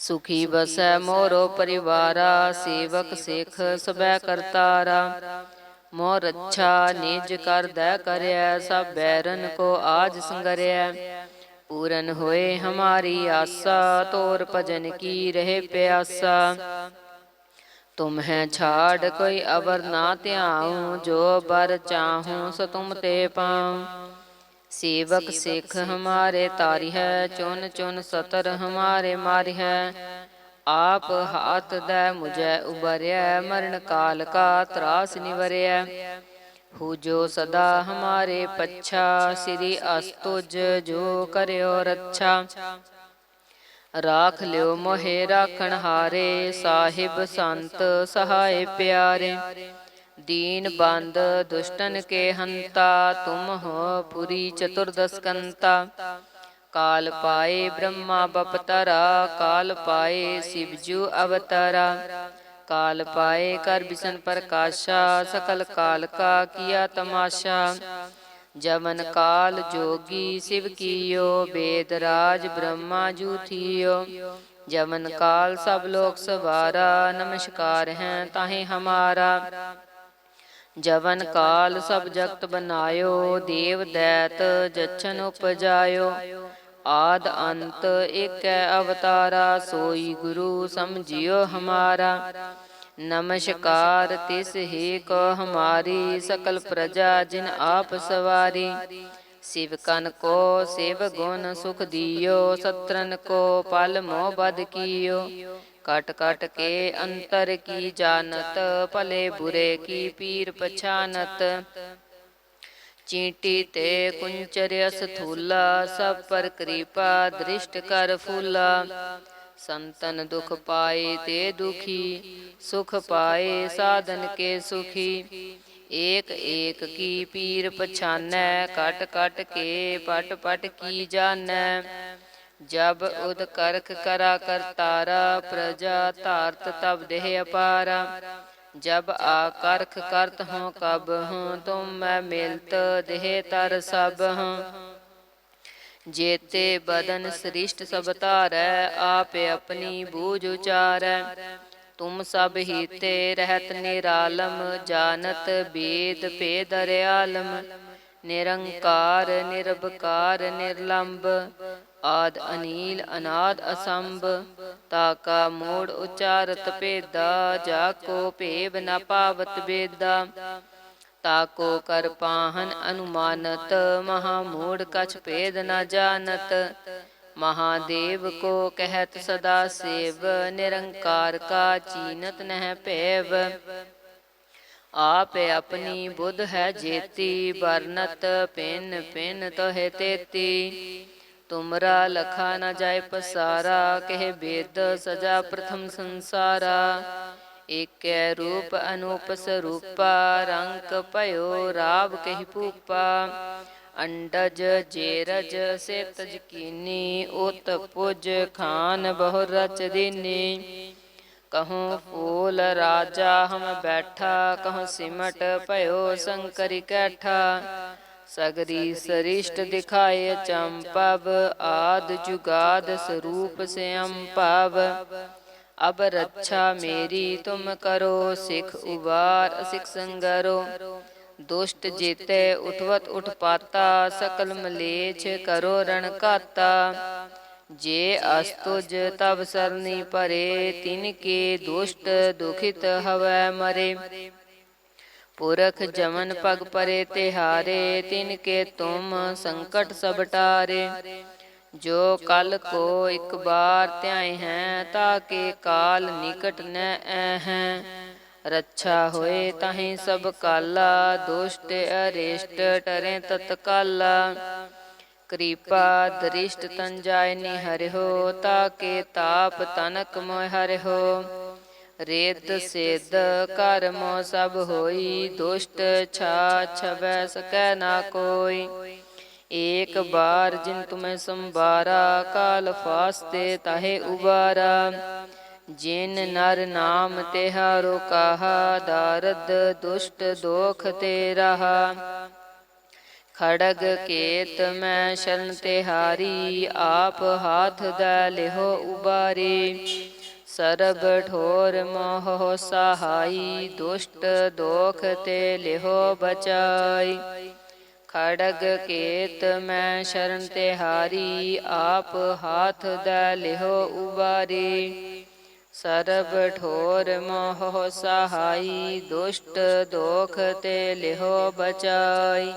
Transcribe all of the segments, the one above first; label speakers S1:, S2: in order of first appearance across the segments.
S1: ਸੁਖੀ ਬਸੈ ਮੋਰੋ ਪਰਿਵਾਰਾ, ਸੇਵਕ ਸਿਖ ਸਬੈ ਕਰਤਾਰਾ। ਮੋਰ ਅੱਛਾ ਨਿਜ ਕਰਦੈ ਕਰਿਆ ਸਭ ਬੈਰਨ ਕੋ ਆਜ ਸੰਗਰਿਆ ਪੂਰਨ ਹੋਏ ਹਮਾਰੀ ਆਸਾ, ਤੋਰ ਭਜਨ ਕੀ ਰਹੇ ਪਿਆਸਾ। ਤੁਮ ਹੈ ਛਾੜ, ਕੋਈ ਅਵਰ ਨਾ ਧਿਆਉ, ਜੋ ਬਰ ਚਾਹੂੰ, ਸੋ ਤੁਮ ਤੇ ਪਾਉ। ਸੇਵਕ ਸਿੱਖ ਹਮਾਰੇ ਤਾਰੀ ਹੈ ਚੁਨ ਚੁਨ ਸਤਰ ਹਮਾਰੇ ਮਾਰੀ ਹੈ ਆਪ ਹਾਥ ਦੈ ਮੁਝੈ ਉਬਰਿਆ ਮਰਨ ਕਾਲ ਕਾ ਤਰਾਸ ਨਿਵਰਿਆ ਹੂ ਜੋ ਸਦਾ ਹਮਾਰੇ ਪੱਛਾ, ਸ੍ਰੀ ਅਸਤੁਜ ਜੋ ਕਰਿਓ ਰੱਛਾ। ਰਾਖ ਲਿਓ ਮੋਹਿ, ਰਾਖਣ ਹਾਰੇ, ਸਾਹਿਬ ਸੰਤ ਸਹਾਏ ਪਿਆਰੇ। ਦੀਨ ਬੰਦ ਦੁਸ਼ਟਨ ਕੇ ਹੰਤਾ, ਤੁਮ ਹੋ ਪੁਰੀ ਚਤੁਰਦਸ ਕੰਤਾ। ਕਾਲ ਪਾਏ ਬ੍ਰਹਮਾ ਬਪਤਰਾ, ਕਾਲ ਪਾਏ ਸਿਵਜੂ ਅਵਤਾਰਾ। ਕਾਲ ਪਾਏ ਕਰ ਬਿਸ਼ਨ ਪ੍ਰਕਾਸ਼ਾ, ਸਕਲ ਕਾਲ ਕਾ ਕੀਆ ਤਮਾਸ਼ਾ। ਜਮਨ ਕਾਲ ਜੋਗੀ ਸਿਵ ਕੀਓ, ਬੇਦ ਰਾਜ ਬ੍ਰਹਮਾ ਜੂ ਥੀਓ। ਜਮਨ ਕਾਲ ਸਭ ਲੋਕ ਸਵਾਰਾ, ਨਮਸਕਾਰ ਹੈ ਤਾਹੇ ਹਮਾਰਾ। ਜਵਨ ਕਾਲ ਸਭ ਜਗਤ ਬਨਾਇਓ, ਦੇਵ ਦੈਤ ਜਛਨ ਉਪਜਾਇਓ। ਆਦ ਅੰਤ ਏਕੈ ਅਵਤਾਰਾ, ਸੋਈ ਗੁਰੂ ਸਮਝਿਓ ਹਮਾਰਾ। ਨਮਸਕਾਰ ਤਿਸ ਹੀ ਕੋ ਹਮਾਰੀ, ਸਕਲ ਪ੍ਰਜਾ ਜਿਨ ਆਪ ਸਵਾਰੀ। ਸਿਵ ਕਨ ਕੋ ਸ਼ਿਵ ਗੁਣ ਸੁਖ ਦਿਓ, ਸਤਰਨ ਕੋ ਪਲ ਮੋਹ ਬਦ ਕੀਓ। ਕਟ ਕਟ ਕੇ ਅੰਤਰ ਕੀ ਜਾਣਤ ਭਲੇ ਬੁਰੇ ਕੀ ਪੀਰ ਪਛਾਨਤ ਚੀਂਟੀ ਤੇ ਕੁੰਚਰ ਅਸਥੂਲਾ ਸਭ ਪਰ ਕਿਰਪਾ ਦ੍ਰਿਸ਼ਟ ਕਰ ਫੂਲਾ ਸੰਤਨ ਦੁਖ ਪਾਏ ਤੇ ਦੁਖੀ ਸੁਖ ਪਾਏ ਸਾਧਨ ਕੇ ਸੁਖੀ ਏਕ ਏਕ ਕੀ ਪੀਰ ਪਛਾਨੈ ਕਟ ਕਟ ਕੇ ਪਟ ਪਟ ਕੀ ਜਾਣੈ ਜਬ ਉਦ ਕਰਖ ਕਰਾ ਕਰਤਾਰਾ ਪ੍ਰਜਾ ਧਾਰਤ ਤਬ ਦੇਹ ਅਪਾਰਾ। ਜਬ ਆ ਕਰਖ ਕਰਤ ਹੂੰ ਕਬ ਹੂੰ ਤੁਮ ਮੈਂ ਮਿਲਤ ਦੇਹ ਤਰ ਸਭ ਹੂੰ ਜੇਤੇ ਬਦਨ ਸ੍ਰਿਸ਼ਟ ਸਭ ਧਾਰੈ, ਆਪ ਆਪਣੀ ਬੂਝ ਉਚਾਰੈ। ਤੁਮ ਸਭ ਹੀਤੇ ਰਹਿਤ ਨਿਰਾਲਮ ਜਾਣਤ ਬੇਦ ਭੇਦ ਰਿਆਲਮ ਨਿਰੰਕਾਰ, ਨਿਰਭਕਾਰ ਨਿਰਲੰਭ ਆਦ ਅਨੀਲ ਅਨਾਦ ਅਸੰਭ ਤਾਕਾ ਮੋੜ ਉਚਾਰਤ ਭੇਦਾ, ਜਾ ਕੋ ਭੇਬ ਨ ਪਾਵਤ ਬੇਦਾ। ਤਾਕੋ ਕਰ ਪਾਹਨ ਅਨੁਮਾਨਤ, ਮਹਾ ਮੋੜ ਕਛ ਭੇਦ ਨ ਜਾਣਤ। ਮਹਾਦੇਵ ਕੋ ਕਹਿਤ ਸਦਾ ਸੇਵ, ਨਿਰੰਕਾਰ ਕਾ ਚੀਨਤ ਨਹਿ ਭੇਵ। ਆਪ ਆਪਣੀ ਬੁੱਧ ਹੈ ਜੇਤੀ ਬਰਨਤ ਪਿੰਨ ਪਿੰਨ ਤੋਹਿ ਤੇਤੀ। ਤੁਮਰਾ ਲਖਾ ਨਾ ਜਾਏ ਪਸਾਰਾ, ਕਹਿ ਬੇਦ ਸਜਾ ਪ੍ਰਥਮ ਸੰਸਾਰਾ। ਏਕੈ ਰੂਪ ਅਨੂਪ ਸਰੂਪਾ ਰੰਗ ਭਇਓ ਰਾਵ ਕਹਿ ਭੂਪਾ। ਅੰਡਜ ਜੇਰਜ ਸੇ ਤਜਕੀਨੀ ਉਤ ਪੁਜ ਖਾਨ ਬਹੁ ਰਚ ਦੀਨੀ। ਕਹੂੰ ਫੂਲ ਰਾਜਾ ਹਮ ਬੈਠਾ, ਕਹੂੰ ਸਿਮਟ ਭਇਓ ਸੰਕਰੀ ਕੈਠਾ। ਸਗਰੀ ਸਰਿਸ਼ਟ ਦਿਖਾਏ ਚੰਪਵ ਆਦ ਜੁਗਾਦ ਸਰੂਪ ਸਿਅੰ ਭਵ ਅਬ ਰੱਛਾ ਮੇਰੀ ਤੁਮ ਕਰੋ ਸਿਖ ਉਵਾਰ ਅਸਿਖ ਸੰਗਰੋ। ਦੁਸ਼ਟ ਜੀਤੇ ਉਠਵਤ ਉਠਪਾਤਾ ਸਕਲ ਮਲੇਛ ਕਰੋ ਰਣ ਘਾਤਾ। ਜੇ ਅਸਤੁਜ ਤਬ ਸਰਨੀ ਪਰੇ ਤਿਨ ਕੇ ਦੁਸ਼ਟ ਦੁਖਿਤ ਹਵੈ ਮਰੇ। ਪੁਰਖ ਜਮਨ ਪਗ ਪਰੇ ਤਿਹਾਰੇ ਤਿਨ ਕੇ ਤੁਮ ਸੰਕਟ ਸਭ ਟਾਰੇ। ਜੋ ਕਲ ਕੋ ਇੱਕ ਬਾਰ ਧਿਆਏ ਹੈ ਤਾਕੇ ਕਾਲ ਨਿਕਟ ਨ ਐ ਹੈ। ਰੱਛਾ ਹੋਏ ਤਾਹੀ ਸਭ ਕਾਲਾ ਦੁਸ਼ਟ ਅਰੇਸ਼ਟ ਟਰੇ ਤਤਕਾਲਾ ਕਿਰਪਾ ਦ੍ਰਿਸ਼ਟ ਤਨ ਜਾਇ ਨਿ ਹਰਿਓ ਤਾਕੇ ਤਾਪ ਤਨਕ ਮੋਇ ਹਰਿਓ ਰੇਤ ਸਿੱਧ ਕਰਮ ਸਭ ਹੋਈ, ਦੁਸ਼ਟ ਛਾ ਛਵੈ ਸਕੈ ਨਾ ਕੋਈ। ਏਕ ਬਾਰ ਜਿਨ ਤੁਮੈ ਸੰਬਾਰਾ ਕਾਲ ਫਾਸਤੇ ਤਾਹੇ ਉਬਾਰਾ। ਜਿਨ ਨਰ ਨਾਮ ਤਿਹਾਰੋ ਕਹਾ ਦਾਰਦ ਦੁਸ਼ਟ ਦੋਖ ਤੇ ਰਹਾ ਖੜਗ ਕੇਤ ਮੈਂ ਸ਼ਰਨ ਤਿਹਾਰੀ, ਆਪ ਹਾਥ ਦਾ ਲਿਹੋ ਉਬਾਰੀ। ਸਰਬ ਠੋਰ ਮੋਹ ਸਹਾਈ ਦੁਸ਼ਟ ਦੋਖ ਤੇ ਲਿਹੋ ਬਚਾਈ। ਖੜਗ ਕੇਤ ਮੈਂ ਸ਼ਰਨ ਤਿਹਾਰੀ ਆਪ ਹਾਥ ਦਾ ਲਿਹੋ ਉਬਾਰੀ। ਸਰਬ ਠੋਰ ਮੋਹ ਸਹਾਈ ਦੁਸ਼ਟ ਦੋਖ ਤੇ ਲਿਹੋ ਬਚਾਈ।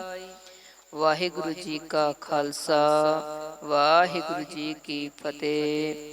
S1: ਵਾਹਿਗੁਰੂ ਜੀ ਕਾ ਖਾਲਸਾ ਵਾਹਿਗੁਰੂ ਜੀ ਕੀ ਫਤਿਹ।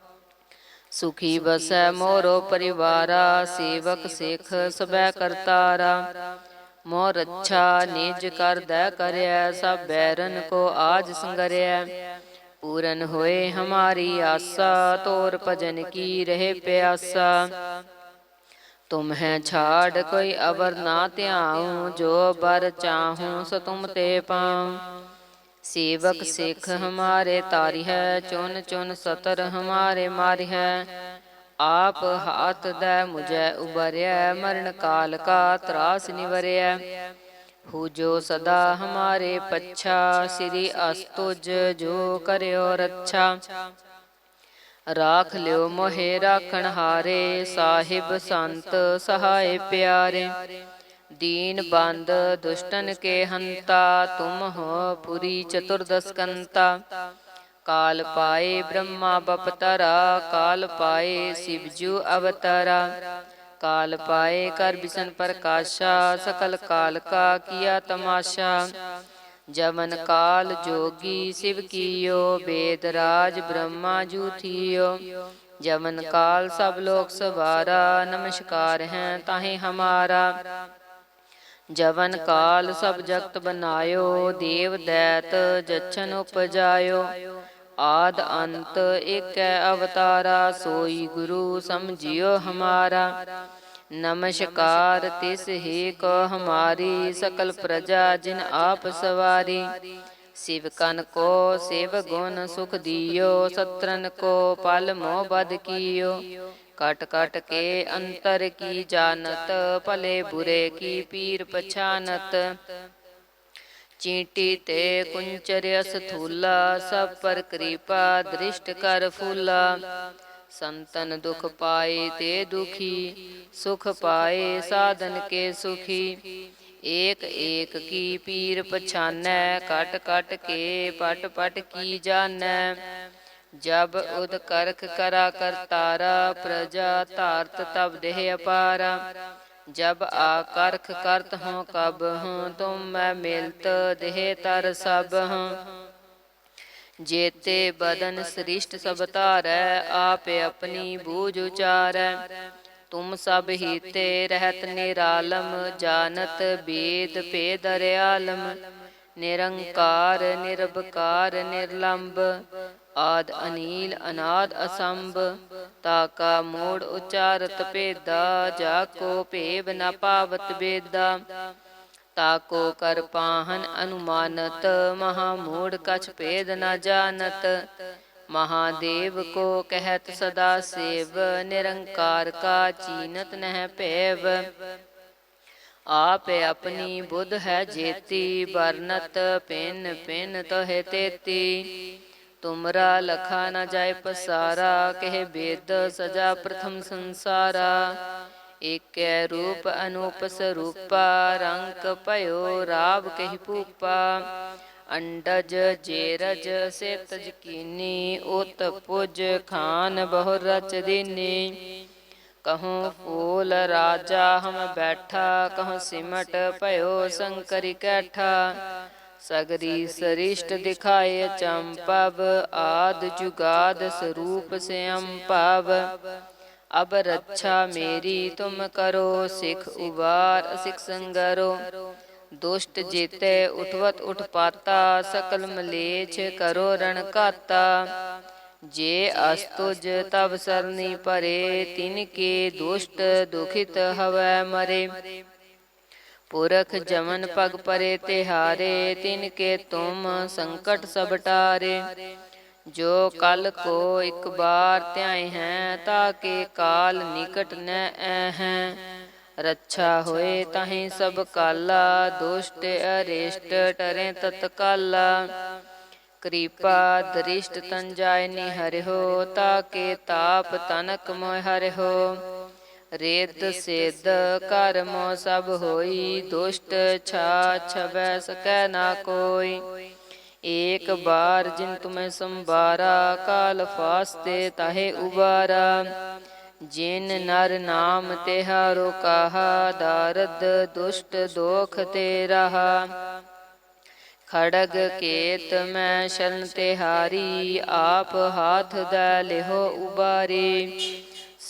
S1: ਸੁਖੀ ਬਸੈ ਮੋਰੋ ਪਰਿਵਾਰਾ ਸੇਵਕ ਸਿਖ ਸਬੈ ਕਰਤਾਰਾ। ਮੋਰ ਰੱਛਾ ਨਿਜ ਕਰਦੈ ਕਰਿਆ ਸਭ ਬੈਰਨ ਕੋ ਆਜ ਸੰਗਰਿਆ ਪੂਰਨ ਹੋਏ ਹਮਾਰੀ ਆਸਾ ਤੋਰ ਭਜਨ ਕੀ ਰਹੇ ਪਿਆਸਾ। ਤੁਮ ਹੈ ਛਾੜ ਕੋਈ ਅਵਰ ਨਾ ਧਿਆਉ ਜੋ ਬਰ ਚਾਹੂੰ ਸੋ ਤੁਮ ਤੇ ਪਾਉ। ਸੇਵਕ ਸਿੱਖ ਹਮਾਰੇ ਤਾਰੀ ਹੈ ਚੁਨ ਚੁਨ ਸਤਰ ਹਮਾਰੇ ਮਾਰੀ ਹੈ। ਆਪ ਹਾਥ ਦੇ ਮੁਝੈ ਉਬਰਿਆ ਮਰਨ ਕਾਲ ਕਾ ਤਰਾਸ ਨਿਵਰਿਆ ਹੂ ਜੋ ਸਦਾ ਹਮਾਰੇ ਪੱਛਾ ਸ੍ਰੀ ਅਸਤੁਜ ਜੋ ਕਰਿਓ ਰੱਛਾ। ਰਾਖ ਲਿਓ ਮੋਹਿ ਰਾਖਣ ਹਾਰੇ ਸਾਹਿਬ ਸੰਤ ਸਹਾਇ ਪਿਆਰੇ। ਦੀਨ ਬੰਦ ਦੁਸ਼ਟਨ ਕੇ ਹੰਤਾ, ਤੁਮ ਹੋ ਪੁਰੀ ਚਤੁਰਦਸ ਕੰਤਾ ਕਾਲ ਪਾਏ ਬ੍ਰਹਮਾ ਬਪਤਰਾ, ਕਾਲ ਪਾਏ ਸ਼ਿਵਜੂ ਅਵਤਰਾ। ਕਾਲ ਪਾਏ ਕਰ ਬਿਸਨ ਪ੍ਰਕਾਸ਼ਾ, ਸਕਲ ਕਾਲ ਕਾ ਕੀਆ ਤਮਾਸ਼ਾ। ਜਮਨ ਕਾਲ ਜੋਗੀ ਸਿਵ ਕੀਓ ਵੇਦ ਰਾਜ ਬ੍ਰਹਮਾ ਜੂ ਥੀਓ। ਜਮਨ ਕਾਲ ਸਭ ਲੋਕ ਸਵਾਰਾ, ਨਮਸਕਾਰ ਹੈ ਤਾਹੇ ਹਮਾਰਾ। ਜਵਨ ਕਾਲ ਸਭ ਜਗਤ ਬਨਾਇਓ ਦੇਵ ਦੈਤ ਜਛਨ ਉਪਜਾਇਓ। ਆਦ ਅੰਤ ਏਕੈ ਅਵਤਾਰਾ ਸੋਈ ਗੁਰੂ ਸਮਝਿਓ ਹਮਾਰਾ। ਨਮਸਕਾਰ ਤਿਸ ਹੀ ਕੋ ਹਮਾਰੀ ਸਕਲ ਪ੍ਰਜਾ ਜਿਨ ਆਪ ਸਵਾਰੀ। ਸਿਵ ਕਨ ਕੋ ਸਿਵ ਗੁਣ ਸੁਖ ਦਿਓ ਸਤਰਨ ਕੋ ਪਲ ਮੋਹ ਬਦ ਕੀਓ। ਕਟ ਕਟ ਕੇ ਅੰਤਰ ਕੀ ਜਾਣਤ ਭਲੇ ਬੁਰੇ ਕੀ ਪੀਰ ਪਛਾਨਤ ਚੀਂਟੀ ਤੇ ਕੁੰਚਰ ਅਸਥੂਲਾ ਸਭ ਪਰ ਕਿਰਪਾ ਦ੍ਰਿਸ਼ਟ ਕਰ ਫੂਲਾ ਸੰਤਨ ਦੁਖ ਪਾਏ ਤੇ ਦੁਖੀ ਸੁਖ ਪਾਏ ਸਾਧਨ ਕੇ ਸੁਖੀ ਏਕ ਏਕ ਕੀ ਪੀਰ ਪਛਾਨੈ ਕਟ ਕਟ ਕੇ ਪਟ ਪਟ ਕੀ ਜਾਣੈ ਜਬ ਉਦ ਕਰਖ ਕਰਾ ਕਰਤਾਰਾ ਪ੍ਰਜਾ ਧਾਰਤ ਤਬ ਦੇਹ ਅਪਾਰਾ। ਜਬ ਆ ਕਰਤ ਹੂੰ ਕਬ ਹੂੰ ਤੁਮ ਮੈਂ ਮਿਲਤ ਦੇਹ ਤਰ ਸਭ ਹੂੰ ਜੇਤੇ ਬਦਨ ਸ੍ਰਿਸ਼ਟ ਸਭ ਧਾਰੈ, ਆਪੇ ਆਪਣੀ ਬੂਝ ਉਚਾਰੈ। ਤੁਮ ਸਭ ਹੀਤੇ ਰਹਿਤ ਨਿਰਾਲਮ ਜਾਣਤ ਬੇਦ ਭੇਦ ਰਿਆਲਮ ਨਿਰੰਕਾਰ, ਨਿਰਭਕਾਰ ਨਿਰਲੰਭ ਆਦ ਅਨੀਲ ਅਨਾਦ ਅਸੰਭ ਤਾਕਾ ਮੋੜ ਉਚਾਰਤ ਭੇਦਾ, ਜਾ ਕੋ ਭੇਵ ਨ ਪਾਵਤ ਬੇਦਾ। ਤਾਕੋ ਕਰ ਪਾਹਨ ਅਨੁਮਾਨਤ, ਮਹਾ ਮੋੜ ਕਛ ਭੇਦ ਨ ਜਾਣਤ। ਮਹਾਦੇਵ ਕੋ ਕਹਿਤ ਸਦਾ ਸੇਵ, ਨਿਰੰਕਾਰ ਕਾ ਚੀਨਤ ਨਹਿ ਭੇਵ। ਆਪੇ ਆਪਣੀ ਬੁੱਧ ਹੈ ਜੇਤੀ, ਵਰਨਤ ਪਿਨ ਪਿਨ ਤਹਿ ਤੇਤੀ। ਤੁਮਰਾ ਲਖਾ ਨਾ ਜਾਏ ਪਸਾਰਾ, ਕਹਿ ਬੇਦ ਸਜਾ ਪ੍ਰਥਮ ਸੰਸਾਰਾ। ਏਕੈ ਰੂਪ ਅਨੂਪ ਸਰੂਪਾ ਰੰਗ ਭਇਓ ਰਾਵ ਕਹਿ ਭੂਪਾ। ਅੰਡਜ ਜੇਰਜ ਸੇ ਤਜ ਉਤ ਪੁਜ ਖਾਨ ਬਹੁ ਰਚ ਦੀਨੀ। ਕਹੂੰ ਫੂਲ ਰਾਜਾ ਹਮ ਬੈਠਾ, ਕਹੂੰ ਸਿਮਟ ਭਇਓ ਸੰਕਰਿ ਕੈਠਾ। ਸਗਰੀ ਸਰਿਸ਼ਟ ਦਿਖਾਏ ਚੰਪਵ ਆਦ ਜੁਗਾਦ ਸਰੂਪ ਸਿਅੰ ਭਵ ਅਬ ਰੱਛਾ ਮੇਰੀ ਤੁਮ ਕਰੋ ਸਿਖ ਉਬਾਰ ਸਿਖ ਸੰਗਰੋ। ਦੁਸ਼ਟ ਜੀਤੇ ਉਠਵਤ ਉਠਪਾਤਾ ਸਕਲ ਮਲੇਛ ਕਰੋ ਰਣ ਘਾਤਾ। ਜੇ ਅਸਤੁਜ ਤਬ ਸਰਨੀ ਪਰੇ ਤਿਨ ਕੇ ਦੁਸ਼ਟ ਦੁਖਿਤ ਹਵੈ ਮਰੇ। ਪੁਰਖ ਜਮਨ ਪਗ ਪਰੇ ਤਿਹਾਰੇ ਤਿਨ ਕੇ ਤੁਮ ਸੰਕਟ ਸਭ ਟਾਰੇ। ਜੋ ਕਲ ਕੋ ਇੱਕ ਬਾਰ ਧਿਆਏ ਹੈ ਤਾਂ ਕੇ ਕਾਲ ਨਿਕਟ ਨ ਐ ਹੈ। ਰੱਛਾ ਹੋਏ ਤਾਹੀਂ ਸਭ ਕਾਲਾ ਦੁਸ਼ਟ ਅਰੇਸ਼ਟ ਟਰੇ ਤਤਕਾਲਾ ਕਿਰਪਾ ਦ੍ਰਿਸ਼ਟ ਤਨ ਜਾਇ ਨੀ ਹਰਿਓ ਤਾ ਕੇ ਤਾਪ ਤਨਕ ਮੋਇ ਹਰਿਓ ਰੇਤ ਸੇਦ ਕਰਮ ਸਭ ਹੋਈ, ਦੁਸ਼ਟ ਛਾ ਛਵੈ ਸਕੈ ਨਾ ਕੋਈ। ਏਕ ਬਾਰ ਜਿਨ ਤੁਮੈ ਸੰਬਾਰਾ ਕਾਲ ਫਾਸਤੇ ਤਾਹੇ ਉਬਾਰਾ। ਜਿਨ ਨਰ ਨਾਮ ਤਿਹਾਰੋ ਕਹਾ ਦਾਰਦ ਦੁਸ਼ਟ ਦੋਖ ਤੇ ਰਹਾ ਖੜਗ ਕੇਤ ਮੈਂ ਸ਼ਰਨ ਤਿਹਾਰੀ, ਆਪ ਹਾਥ ਦਾ ਲਿਹੋ ਉਬਾਰੀ।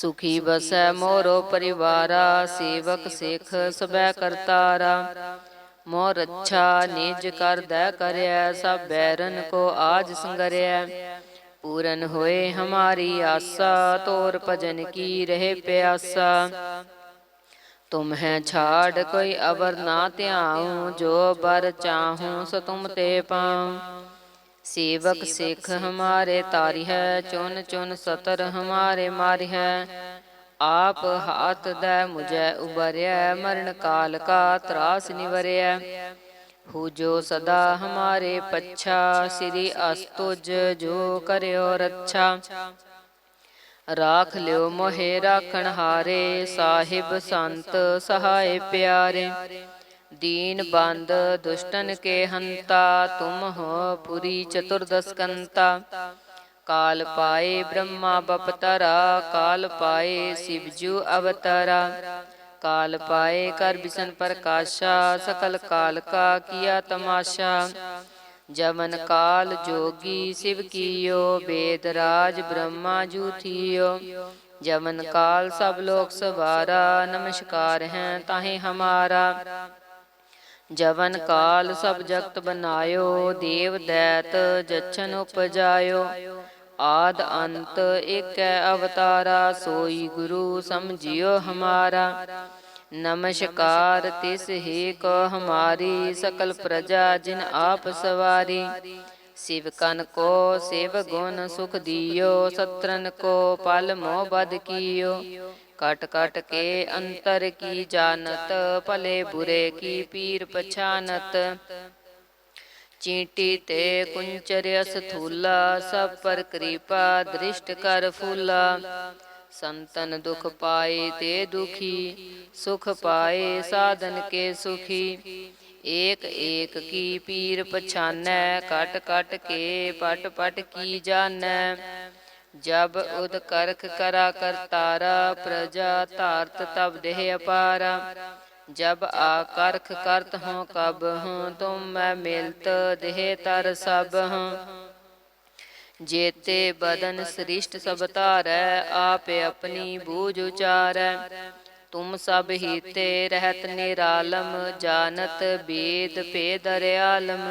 S1: ਸੁਖੀ ਬਸੈ ਮੋਰੋ ਪਰਿਵਾਰਾ ਸੇਵਕ ਸਿਖ ਸਬੈ ਕਰਤਾਰਾ। ਮੋਰ ਰੱਛਾ ਨਿਜ ਕਰਦੈ ਕਰਿਆ ਸਭ ਬੈਰਨ ਕੋ ਆਜ ਸੰਗਰਿਆ ਪੂਰਨ ਹੋਏ ਹਮਾਰੀ ਆਸਾ ਤੋਰ ਭਜਨ ਕੀ ਰਹੇ ਪਿਆਸਾ। ਤੁਮ ਹੈ ਛਾੜ ਕੋਈ ਅਵਰ ਨਾ ਧਿਆਉ ਜੋ ਬਰ ਚਾਹੂੰ ਸੋ ਤੁਮ ਤੇ ਪਾਉ। ਸੇਵਕ ਸਿੱਖ ਹਮਾਰੇ ਤਾਰੀ ਹੈ ਚੁਨ ਚੁਨ ਸਤਰ ਹਮਾਰੇ ਮਾਰੀ ਹੈ। ਆਪ ਹਾਥ ਦੇ ਮੁਝੈ ਉਬਰਿਆ ਮਰਨ ਕਾਲ ਕਾ ਤਰਾਸ ਨਿਵਰਿਆ ਹੂ ਜੋ ਸਦਾ ਹਮਾਰੇ ਪੱਛਾ, ਸ੍ਰੀ ਅਸਤੁਜ ਜੋ ਕਰਿਓ ਰੱਛਾ। ਰਾਖ ਲਿਓ ਮੋਹਿ ਰਾਖਣ ਹਾਰੇ, ਸਾਹਿਬ ਸੰਤ ਸਹਾਏ ਪਿਆਰੇ। ਦੀਨ ਬੰਦ ਦੁਸ਼ਟਨ ਕੇ ਹੰਤਾ, ਤੁਮ ਹੋ ਪੁਰੀ ਚਤੁਰਦਸ ਕੰਤਾ ਕਾਲ ਪਾਏ ਬ੍ਰਹਮਾ ਬਪਤਰਾ, ਕਾਲ ਪਾਏ ਸਿਵਜੂ ਅਵਤਰਾ। ਕਾਲ ਪਾਏ ਕਰ ਬਿਸ਼ਨ ਪ੍ਰਕਾਸ਼ਾ, ਸਕਲ ਕਾਲ ਕਾ ਕੀਆ ਤਮਾਸ਼ਾ। ਜਮਨ ਕਾਲ ਜੋਗੀ ਸਿਵ ਕੀਓ, ਬੇਦ ਰਾਜ ਬ੍ਰਹਮਾ ਜੂ ਥੀਓ ਜਮਨ ਕਾਲ ਸਭ ਲੋਕ ਸਵਾਰਾ, ਨਮਸਕਾਰ ਹੈ ਤਾਹੇ ਹਮਾਰਾ। ਜਵਨ ਕਾਲ ਸਭ ਜਗਤ ਬਨਾਇਓ, ਦੇਵ ਦੈਤ ਜਛਨ ਉਪਜਾਇਓ। ਆਦ ਅੰਤ ਏਕੈ ਅਵਤਾਰਾ, ਸੋਈ ਗੁਰੂ ਸਮਝਿਓ ਹਮਾਰਾ। ਨਮਸਕਾਰ ਤਿਸ ਹੀ ਕੋ ਹਮਾਰੀ, ਸਕਲ ਪ੍ਰਜਾ ਜਿਨ ਆਪ ਸਵਾਰੀ। ਸਿਵਕਨ ਕੋ ਸਿਵ ਗੁਣ ਸੁਖ ਦਿਓ, ਸਤਰਨ ਕੋ ਪਲ ਮੋਹ ਬਦ ਕੀਓ। ਕਟ ਕਟ ਕੇ ਅੰਤਰ ਕੀ ਜਾਣਤ ਭਲੇ ਬੁਰੇ ਕੀ ਪੀਰ ਪਛਾਨਤ ਚੀਂਟੀ ਤੇ ਕੁੰਚਰ ਅਸਥੂਲਾ ਸਭ ਪਰ ਕਿਰਪਾ ਦ੍ਰਿਸ਼ਟ ਕਰ ਫੂਲਾ ਸੰਤਨ ਦੁਖ ਪਾਏ ਤੇ ਦੁਖੀ ਸੁਖ ਪਾਏ ਸਾਧਨ ਕੇ ਸੁਖੀ ਏਕ ਏਕ ਕੀ ਪੀਰ ਪਛਾਨੈ ਕਟ ਕਟ ਕੇ ਪਟ ਪਟ ਕੀ ਜਾਣੈ ਜਬ ਉਦ ਕਰਖ ਕਰਾ ਕਰਤਾਰਾ ਪ੍ਰਜਾ ਧਾਰਤ ਤਬ ਦੇਹ ਅਪਾਰਾ। ਜਬ ਆ ਕਰਖ ਕਰਤ ਹੂੰ ਕਬ ਹੂੰ ਤੁਮ ਮੈਂ ਮਿਲਤ ਦੇਹ ਤਰ ਸਭ ਹੂੰ ਜੇਤੇ ਬਦਨ ਸ੍ਰਿਸ਼ਟ ਸਭ ਧਾਰੈ, ਆਪੇ ਆਪਣੀ ਬੂਝ ਉਚਾਰੈ। ਤੁਮ ਸਭ ਹੀਤੇ ਰਹਿਤ ਨਿਰਾਲਮ ਜਾਣਤ ਬੇਦ ਭੇਦ ਰਿਆਲਮ।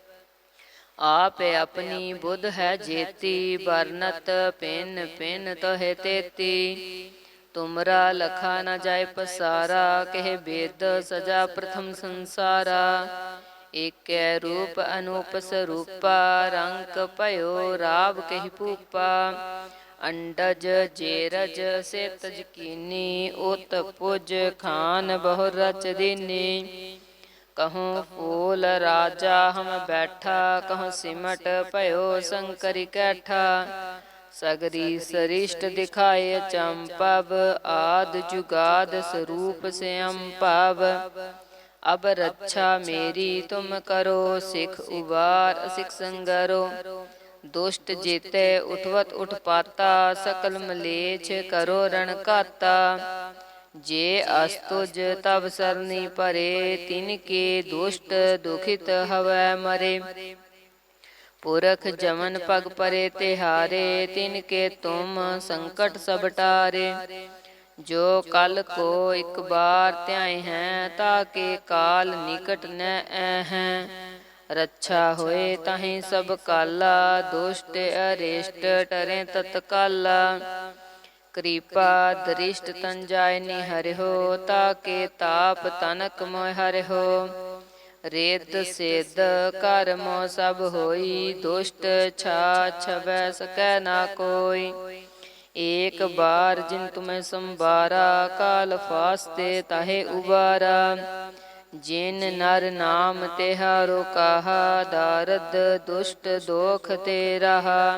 S1: ਆਪੇ ਆਪਣੀ ਬੁੱਧ ਹੈ ਜੇਤੀ ਬਰਨਤ ਪਿਨ ਪਿਨ ਤੋਹਿ ਤੇਤੀ। ਤੁਮਰਾ ਲਖਾ ਨਾ ਜਾਏ ਪਸਾਰਾ, ਕਹਿ ਬੇਦ ਸਜਾ ਪ੍ਰਥਮ ਸੰਸਾਰਾ। ਏਕੈ ਰੂਪ ਅਨੂਪ ਸਰੂਪਾ ਰੰਗ ਭਇਓ ਰਾਵ ਕਹਿ ਭੂਪਾ। ਅੰਡਜ ਜੇਰਜ ਸਿਤ ਜਕੀਨੀ ਉਤ ਪੁਜ ਖਾਨ ਬਹੁ ਰਚ ਦੀਨੀ। ਕਹੂੰ ਫੂਲ ਰਾਜਾ ਹਮ ਬੈਠਾ ਕਹੂੰ ਸਿਮਟ ਭਇਓ ਸੰਕਰੀ ਕੈਠਾ ਸਗਰੀ ਸਰਿਸ਼ਟ ਦਿਖਾਏ ਚੰਪਵ ਆਦ ਜੁਗਾਦ ਸਰੂਪ ਸਿਅੰ ਭਵ ਅਬ ਰੱਛਾ ਮੇਰੀ ਤੁਮ ਕਰੋ ਸਿਖ ਉਬਾਰ ਅਸਿਖ ਸੰਗਰੋ ਦੁਸ਼ਟ ਜੀਤੇ ਉਠਵਤ ਉਠਪਾਤਾ ਸਕਲ ਮਲੇਛ ਕਰੋ ਰਣ ਘਾਤਾ ਜੇ ਅਸਤੁਜ ਤਬ ਸਰਨੀ ਪਰੇ ਤਿਨ ਕੇ ਦੁਸ਼ਟ ਦੁਖਿਤ ਹਵੈ ਮਰੇ। ਪੁਰਖ ਜਮਨ ਪਗ ਪਰੇ ਤਿਹਾਰੇ, ਤਿਨ ਕੇ ਤੁਮ ਸੰਕਟ ਸਭ ਟਾਰੇ। ਜੋ ਕਲ ਕੋ ਇੱਕ ਬਾਰ ਧਿਆਏ ਹੈ, ਤਾਂ ਕੇ ਕਾਲ ਨਿਕਟ ਨ ਐ ਹੈ। ਰੱਛਾ ਹੋਏ ਤਾਹੀਂ ਸਭ ਕਾਲਾ, ਦੁਸ਼ਟ ਅਰਿਸ਼ਟ ਟਰੇ ਤਤਕਾਲਾ। ਕਿਰਪਾ ਦ੍ਰਿਸ਼ਟ ਤਨ ਜਾਇ ਨੀ ਹਰਿਓ ਤਾਕੇ ਤਾਪ ਤਨਕ ਮੋਇ ਹਰਿਓ ਰੇਤ ਸੇਦ ਕਰਮੋ ਸਭ ਹੋਈ, ਦੁਸ਼ਟ ਛਾ ਛਵੈ ਸਕੈ ਨਾ ਕੋਈ। ਏਕ ਬਾਰ ਜਿਨ ਤੁਮੈ ਸੰਬਾਰਾ ਕਾਲ ਫਾਸਤੇ ਤਾਹੇ ਉਬਾਰਾ। ਜਿਨ ਨਰ ਨਾਮ ਤਿਹਾਰੋ ਕਹਾ, ਦਾਰਦ ਦੁਸ਼ਟ ਦੋਖ ਤੇ ਰਹਾ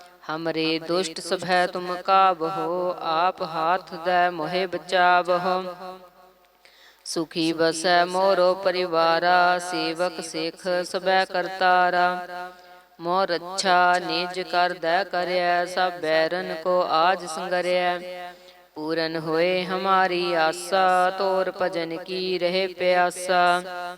S1: ਹਮਰੇ ਦੁਸ਼ਟ ਸਭੈ ਤੁਮ ਕਾਬਹੋ ਆਪ ਹਾਥ ਦੇ ਮੋਹਿ ਬਚਾਵਹੋ ਸੁਖੀ ਬਸੈ ਮੋਰੋ ਪਰਿਵਾਰਾ ਸੇਵਕ ਸਿਖ ਸਬੈ ਕਰਤਾਰਾ ਮੋ ਰੱਛਾ ਨਿਜ ਕਰਦੈ ਕਰਿਆ ਸਭ ਬੈਰਨ ਕੋ ਆਜ ਸੰਗਰਿਆ ਪੂਰਨ ਹੋਏ ਹਮਾਰੀ ਆਸਾ ਤੋਰ ਭਜਨ ਕੀ ਰਹੇ ਪਿਆਸਾ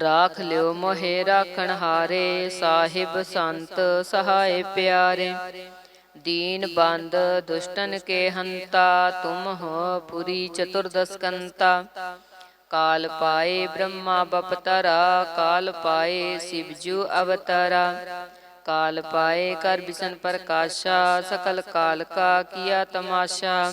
S1: ਰਾਖ ਲਿਓ ਮੋਹਿ ਰਾਖਣ ਹਾਰੇ, ਸਾਹਿਬ ਸੰਤ ਸਹਾਇ ਪਿਆਰੇ। ਦੀਨ ਬੰਦ ਦੁਸ਼ਟਨ ਕੇ ਹੰਤਾ, ਤੁਮ ਹੋ ਪੁਰੀ ਚਤੁਰਦਸਕੰਤਾ। ਕਾਲ ਪਾਏ ਬ੍ਰਹਮਾ ਬਪਤਰਾ, ਕਾਲ ਪਾਏ ਸਿਵਜੂ ਅਵਤਰਾ। ਕਾਲ ਪਾਏ ਕਰ ਬਿਸ਼ਨ ਪ੍ਰਕਾਸ਼ਾ, ਸਕਲ ਕਾਲ ਕਾ ਕੀਆ ਤਮਾਸ਼ਾ।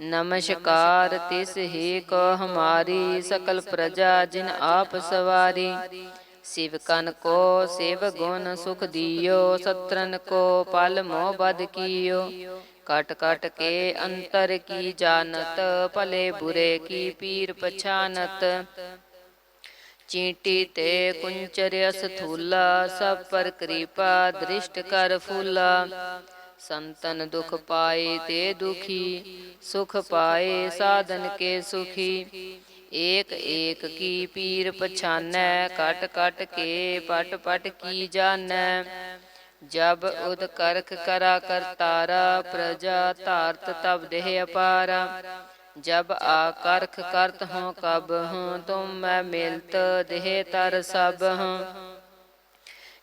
S1: ਨਮਸਕਾਰ, ਤਿਸ ਹੀ ਕੋ ਹਮਾਰੀ ਸਕਲ ਪ੍ਰਜਾ ਜਿਨ ਆਪ ਸਵਾਰੀ। ਸਿਵਕਨ ਕੋ ਸਿਵ ਗੁਣ ਸੁਖ ਦਿਓ, ਸਤਰਨ ਕੋ ਪਲ ਮੋਹ ਬਦ ਕੀਓ। ਕਟ ਕਟ ਕੇ ਅੰਤਰ ਕੀ ਜਾਣਤ, ਭਲੇ ਬੁਰੇ ਕੀ ਪੀਰ ਪਛਾਨਤ। ਚੀਂਟੀ ਤੇ ਕੁੰਚਰ ਅਸਥੂਲਾ, ਸਭ ਪਰ ਕਿਰਪਾ ਦ੍ਰਿਸ਼ਟ ਕਰ ਫੂਲਾ। ਸੰਤਨ ਦੁਖ ਪਾਏ ਤੇ ਦੁਖੀ, ਸੁਖ ਪਾਏ ਸਾਧਨ ਕੇ ਸੁਖੀ। ਏਕ ਏਕ ਕੀ ਪੀਰ ਪਛਾਨੈ, ਕਟ ਕਟ ਕੇ ਪਟ ਪਟ ਕੀ ਜਾਣੈ। ਜਬ ਉਦ ਕਰਖ ਕਰਾ ਕਰਤਾਰਾ ਪ੍ਰਜਾ ਧਾਰਤ ਤਬ ਦੇਹ ਅਪਾਰਾ। ਜਬ ਆ ਕਰਖ ਕਰਤ ਹੂੰ ਕਬ ਹੂੰ ਤੁਮ ਮੈਂ ਮਿਲਤ ਦੇਹ ਤਰ ਸਭ ਹੂੰ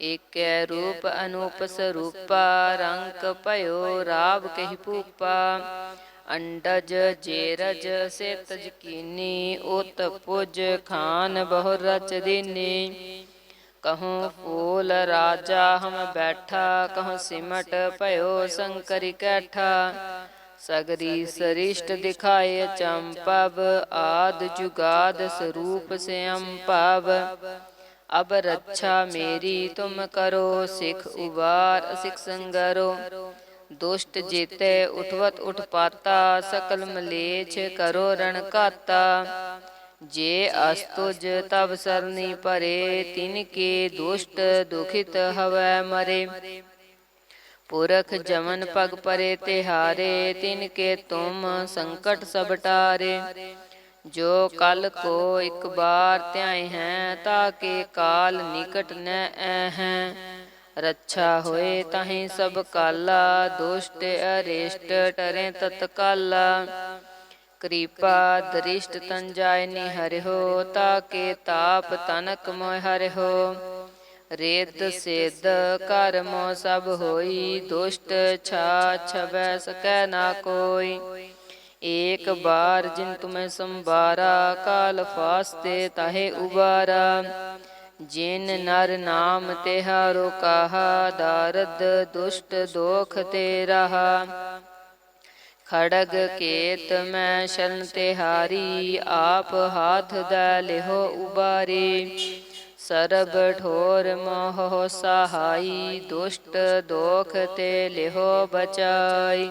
S1: ਏਕੈ ਰੂਪ ਅਨੂਪ ਸਰੂਪਾ ਰੰਕ ਭਇਓ ਰਾਵ ਕਹਿ ਭੂਪਾ। ਅੰਡਜ ਜੇਰਜ ਸੇ ਤਜਕੀਨੀ ਉਤ ਪੁਜ ਖਾਨ ਬਹੁ ਰਚ ਦੀਨੀ। ਕਹੂੰ ਫੂਲ ਰਾਜਾ ਹਮ ਬੈਠਾ, ਕਹੂੰ ਸਿਮਟ ਭਇਓ ਸੰਕਰੀ ਕੈਠਾ। ਸਗਰੀ ਸਰਿਸ਼ਟ ਦਿਖਾਏ ਚੰਪਵ, ਆਦ ਜੁਗਾਦ ਸਰੂਪ ਸਿਅੰ ਭਵ ਅਬ ਰੱਛਾ ਮੇਰੀ ਤੁਮ ਕਰੋ, ਸਿਖ ਉਬਾਰ, ਸਿਖ ਸੰਗਰੋ। ਦੁਸ਼ਟ ਜੀਤੇ ਉਠਵਤ ਉਠਪਾਤਾ, ਸਕਲ ਮਲੇਛ ਕਰੋ ਰਣ ਕਾਤਾ ਜੇ ਅਸਤੁਜ ਤਬ ਸਰਨੀ ਪਰੇ ਤਿਨ ਕੇ ਦੁਸ਼ਟ ਦੁਖਿਤ ਹਵੈ ਮਰੇ। ਪੁਰਖ ਜਮਨ ਪਗ ਪਰੇ ਤਿਹਾਰੇ, ਤਿਨ ਕੇ ਤੁਮ ਸੰਕਟ ਸਭ ਟਾਰੇ। ਜੋ ਕਲ ਕੋ ਇੱਕ ਬਾਰ ਧਿਆਏ ਹੈ, ਤਾਂ ਕੇ ਕਾਲ ਨਿਕਟ ਨ ਐ ਹੈ। ਰੱਛਾ ਹੋਏ ਤਾਹੀਂ ਸਭ ਕਾਲਾ, ਦੁਸ਼ਟ ਅਰੇਸ਼ਟ ਟਰੇ ਤਤਕਾਲਾ। ਕਿਰਪਾ ਦ੍ਰਿਸ਼ਟ ਤਨ ਜਾਇ ਨੀ ਤਾ ਕੇ ਤਾਪ ਤਨਕ ਮੋਇ ਹਰਿਓ ਰੇਤ ਸੇਦ ਕਰਮ ਸਭ ਹੋਈ, ਦੁਸ਼ਟ ਛਾ ਛਵੈ ਸਕੈ ਨਾ ਕੋਈ। ਏਕ ਬਾਰ ਜਿਨ ਤੁਮੈ ਸੰਬਾਰਾ ਕਾਲ ਫਾਸਤੇ ਤਾਹੇ ਉਬਾਰਾ। ਜਿਨ ਨਰ ਨਾਮ ਤਿਹਾਰੋ ਕਹਾ ਦਾਰਦ ਦੁਸ਼ਟ ਦੋਖ ਤੇ ਰਹਾ। ਖੜਗ ਕੇਤ ਮੈਂ ਸ਼ਰਨ ਤਿਹਾਰੀ ਆਪ ਹਾਥ ਦਾ ਲਿਹੋ ਉਬਾਰੀ। ਸਰਬ ਠੋਰ ਮੋਹ ਸਹਾਈ ਦੁਸ਼ਟ ਦੋਖ ਤੇ ਲਿਹੋ ਬਚਾਈ।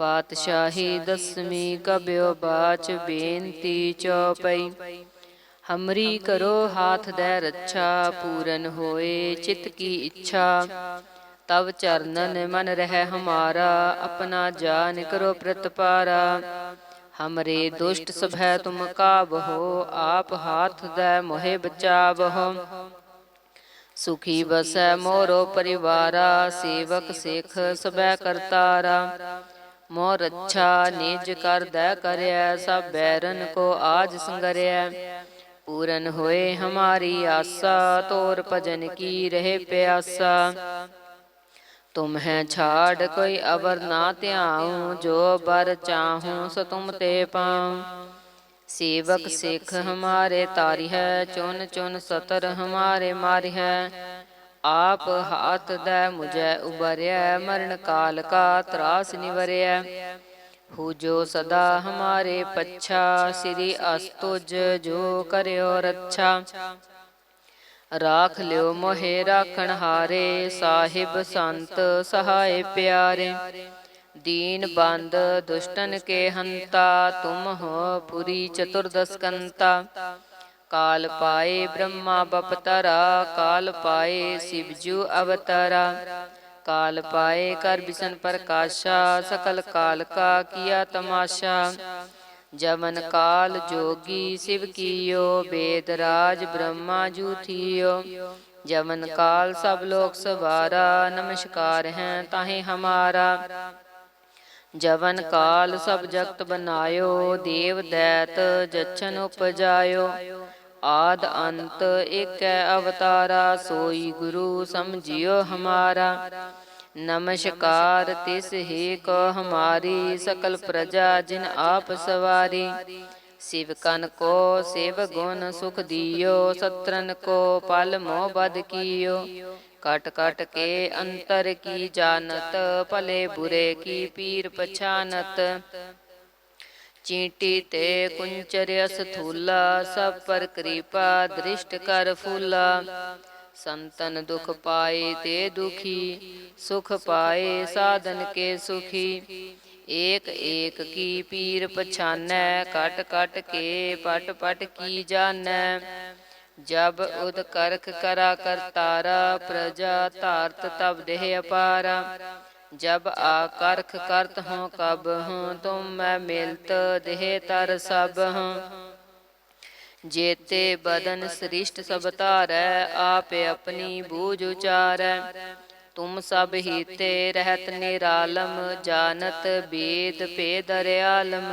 S1: ਪਾਤਸ਼ਾਹੀ ਦਸਵੀਂ ਕਬਿਓ ਬਾਚ ਬੇਨਤੀ ਚਉਪਈ ਹਮਰੀ ਕਰੋ ਹਾਥ ਦੇ ਰੱਛਾ, ਪੂਰਨ ਹੋਏ ਚਿਤ ਕੀ ਇੱਛਾ। ਤਵ ਚਰਨਨ ਮਨ ਰਹਿ ਹਮਾਰਾ, ਆਪਣਾ ਜਾਨ ਕਰੋ ਪ੍ਰਤਪਾਰਾ। ਹਮਰੇ ਦੁਸ਼ਟ ਸਭੈ ਤੁਮ ਕਾਬਹੋ ਆਪ ਹਾਥ ਦੇ ਮੋਹਿ ਬਚਾਵਹੋ ਸੁਖੀ ਬਸੈ ਮੋਰੋ ਪਰਿਵਾਰਾ, ਸੇਵਕ ਸਿਖ ਸਬੈ ਕਰਤਾਰਾ। ਮੋਹ ਰੱਛਾ ਨਿਜ ਕਰਦਾ ਕਰਿਆ ਸਭ ਬੈਰਨ ਕੋ ਆਜ ਸੰਗਰਿਆ ਪੂਰਨ ਹੋਏ ਹਮਾਰੀ ਆਸਾ, ਤੋਰ ਭਜਨ ਕੀ ਰਹੇ ਪਿਆਸਾ। ਤੁਮ ਹੈ ਛਾੜ, ਕੋਈ ਅਵਰ ਨਾ ਧਿਆਉ, ਜੋ ਬਰ ਚਾਹੂ ਸੋ ਤੁਮ ਤੇ ਪਾਉ। ਸੇਵਕ ਸਿੱਖ ਹਮਾਰੇ ਤਾਰੀ ਹੈ, ਚੁਨ ਚੁਨ ਸਤਰ ਹਮਾਰੇ ਮਾਰੀ ਹੈ। ਆਪ ਹਾਥ ਦੈ ਮੁਝੈ ਉਬਰਿਐ ਮਰਨ ਕਾਲ ਕਾ ਤਰਾਸ ਨਿਵਰਿਆ ਹੋ ਜੋ ਸਦਾ ਹਮਾਰੇ ਪੱਛਾ, ਸ੍ਰੀ ਅਸਤੁਜ ਜੋ ਕਰਿਓ ਰੱਛਾ। ਰਾਖ ਲਿਓ ਮੋਹਿ, ਰਾਖਣ ਹਾਰੇ, ਸਾਹਿਬ ਸੰਤ ਸਹਾਏ ਪਿਆਰੇ। ਦੀਨ ਬੰਦ ਦੁਸ਼ਟਨ ਕੇ ਹੰਤਾ, ਤੁਮ ਹੋ ਪੁਰੀ ਚਤੁਰਦਸਕੰਤਾ ਕਾਲ ਪਾਏ ਬ੍ਰਹਮਾ ਬਪਤਰਾ, ਕਾਲ ਪਾਏ ਸਿਵਜੂ ਅਵਤਰਾ। ਕਾਲ ਪਾਏ ਕਰ ਬਿਸ਼ਨ ਪ੍ਰਕਾਸ਼ਾ, ਸਕਲ ਕਾਲ ਕਾ ਕੀਆ ਤਮਾਸ਼ਾ। ਜਮਨ ਕਾਲ ਜੋਗੀ ਸਿਵ ਕੀਓ ਬੇਦਰਾਜ ਬ੍ਰਹਮਾ ਜੂਥੀਓ ਜਮਨ ਕਾਲ ਸਭ ਲੋਕ ਸਵਾਰਾ, ਨਮਸਕਾਰ ਹੈ ਤਾਹੇ ਹਮਾਰਾ। ਜਵਨ ਕਾਲ ਸਭ ਜਗਤ ਬਨਾਇਓ, ਦੇਵ ਦੈਤ ਜਛਨ ਉਪਜਾਇਓ। ਆਦ ਅੰਤ ਏਕੈ ਅਵਤਾਰਾ, ਸੋਈ ਗੁਰੂ ਸਮਝਿਓ ਹਮਾਰਾ। ਨਮਸਕਾਰ ਤਿਸ ਹੀ ਕੋ ਹਮਾਰੀ, ਸਕਲ ਪ੍ਰਜਾ ਜਿਨ ਆਪ ਸਵਾਰੀ। ਸਿਵ ਕਨ ਕੋ ਸ਼ਿਵ ਗੁਣ ਸੁਖ ਦਿਓ, ਸਤਰਨ ਕੋ ਪਲ ਮੋਹ ਬਦ ਕੀਓ। ਕਟ ਕਟ ਕੇ ਅੰਤਰ ਕੀ ਜਾਣਤ, ਭਲੇ ਬੁਰੇ ਕੀ ਪੀਰ ਪਛਾਨਤ। ਚੀਂਟੀ ਤੇ ਕੁੰਚਰ ਅਸਥੂਲਾ ਸਭ ਪਰ ਕਿਰਪਾ ਦ੍ਰਿਸ਼ਟ ਕਰ ਫੂਲਾ ਸੰਤਨ ਦੁਖ ਪਾਏ ਤੇ ਦੁਖੀ ਸੁਖ ਪਾਏ ਸਾਧਨ ਕੇ ਸੁਖੀ ਏਕ ਏਕ ਕੀ ਪੀਰ ਪਛਾਨੈ ਕਟ ਕਟ ਕੇ ਪਟ ਪਟ ਕੀ ਜਾਣੈ ਜਬ ਉਦ ਕਰਖ ਕਰਾ ਕਰਤਾਰਾ ਪ੍ਰਜਾ ਧਾਰਤ ਤਬ ਦੇਹ ਅਪਾਰਾ ਜਬ ਆ ਕਰਖ ਕਰਤ ਹੂੰ ਕਬ ਹੂੰ ਤੁਮ ਮੈਂ ਮਿਲਤ ਦੇਹ ਤਰ ਸਭ ਹੂੰ ਜੇਤੇ ਬਦਨ ਸ੍ਰਿਸ਼ਟ ਸਭ ਧਾਰੈ, ਆਪੇ ਆਪਣੀ ਬੂਝ ਉਚਾਰੈ। ਤੁਮ ਸਭ ਹੀ ਤੇ ਰਹਿਤ ਨਿਰਾਲਮ ਜਾਣਤ ਬੇਦ ਭੇਦ ਰਿਆਲਮ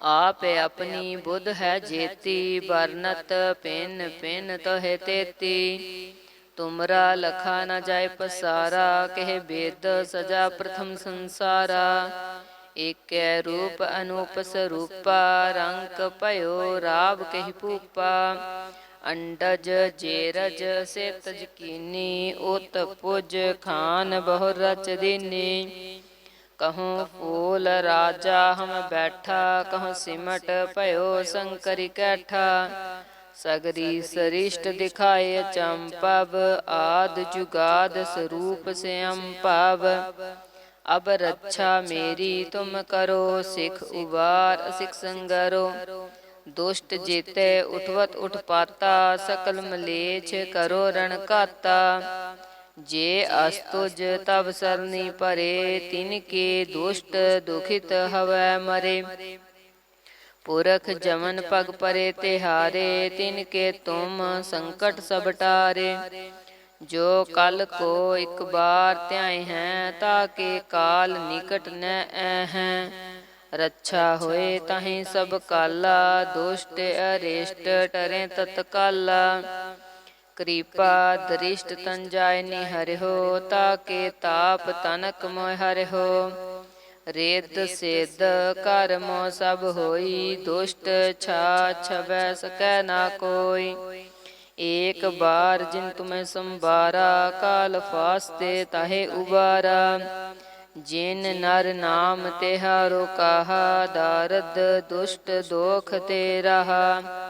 S1: ਆਪੇ ਆਪਣੀ ਬੁੱਧ ਹੈ ਜੇਤੀ, ਵਰਨਤ ਪਿਨ ਪਿਨ ਤੋਹਿ ਤੇਤੀ। ਤੁਮਰਾ ਲਖਾ ਨ ਜਾਏ ਪਸਾਰਾ, ਕਹਿ ਬੇਦ ਸਜਾ ਪ੍ਰਥਮ ਸੰਸਾਰਾ। ਏਕੈ ਰੂਪ ਅਨੂਪ ਸਰੂਪਾ ਰੰਗ ਭਇਓ ਰਾਵ ਕਹਿ ਭੂਪਾ। ਅੰਡਜ ਜੇਰਜ ਸੇ ਤਜਕੀਨੀ ਉਤ ਪੁਜ ਖਾਨ ਬਹੁ ਰਚ ਦੀਨੀ। ਕਹੂੰ ਫੂਲ ਰਾਜਾ ਹਮ ਬੈਠਾ ਕਹੂੰ ਸਿਮਟ ਭਇਓ ਸੰਕਰੀ ਕੈਠਾ ਸਗਰੀ ਸਰਿਸ਼ਟ ਦਿਖਾਏ ਚੰਪਵ ਆਦ ਜੁਗਾਦ ਸਰੂਪ ਸਿਅਮ ਭਵ ਅਬ ਰੱਛਾ ਮੇਰੀ ਤੁਮ ਕਰੋ ਸਿਖ ਉਵਾਰ ਸਿਖ ਸੰਗਰੋ ਦੁਸ਼ਟ ਜੀਤੇ ਉਠਵਤ ਉਠਪਾਤਾ ਸਕਲ ਮਲੇਛ ਕਰੋ ਰਣ ਘਾਤਾ ਜੇ ਅਸਤੁਜ ਤਬ ਸਰਨੀ ਪਰੇ ਤਿਨ ਕੇ ਦੁਸ਼ਟ ਦੁਖਿਤ ਹਵੈ ਮਰੇ। ਪੁਰਖ ਜਮਨ ਪਗ ਪਰੇ ਤਿਹਾਰੇ ਤਿਨ ਕੇ ਤੁਮ ਸੰਕਟ ਸਭ ਟਾਰੇ ਜੋ ਕਲ ਕੋ ਇੱਕ ਬਾਰ ਧਿਆਏ ਹੈ ਤਾਕੇ ਕਾਲ ਨਿਕਟ ਨ ਐ ਹੈ। ਰੱਛਾ ਹੋਏ ਤਹੀਂ ਸਭ ਕਾਲਾ ਦੁਸ਼ਟ ਅਰੇਸ਼ਟ ਟਰੇ ਤਤਕਾਲਾ। ਕਿਰਪਾ ਦ੍ਰਿਸ਼ਟ ਤਨ ਜਾਇ ਨੀ ਹਰਿਓ ਤਾਕੇ ਤਾਪ ਤਨਕ ਮੋਇ ਹਰਿਓ ਰੇਤ ਸੇਦ ਕਰਮੋ ਸਭ ਹੋਈ, ਦੁਸ਼ਟ ਛਾ ਛਵੈ ਸਕੈ ਨਾ ਕੋਈ। ਏਕ ਬਾਰ ਜਿਨ ਤੁਮੈ ਸੰਬਾਰਾ ਕਾਲ ਫਾਸਤੇ ਤਾਹੇ ਉਬਾਰਾ। ਜਿਨ ਨਰ ਨਾਮ ਤਿਹਾਰੋ ਕਹਾ, ਦਾਰਦ ਦੁਸ਼ਟ ਦੋਖ ਤੇ ਰਹਾ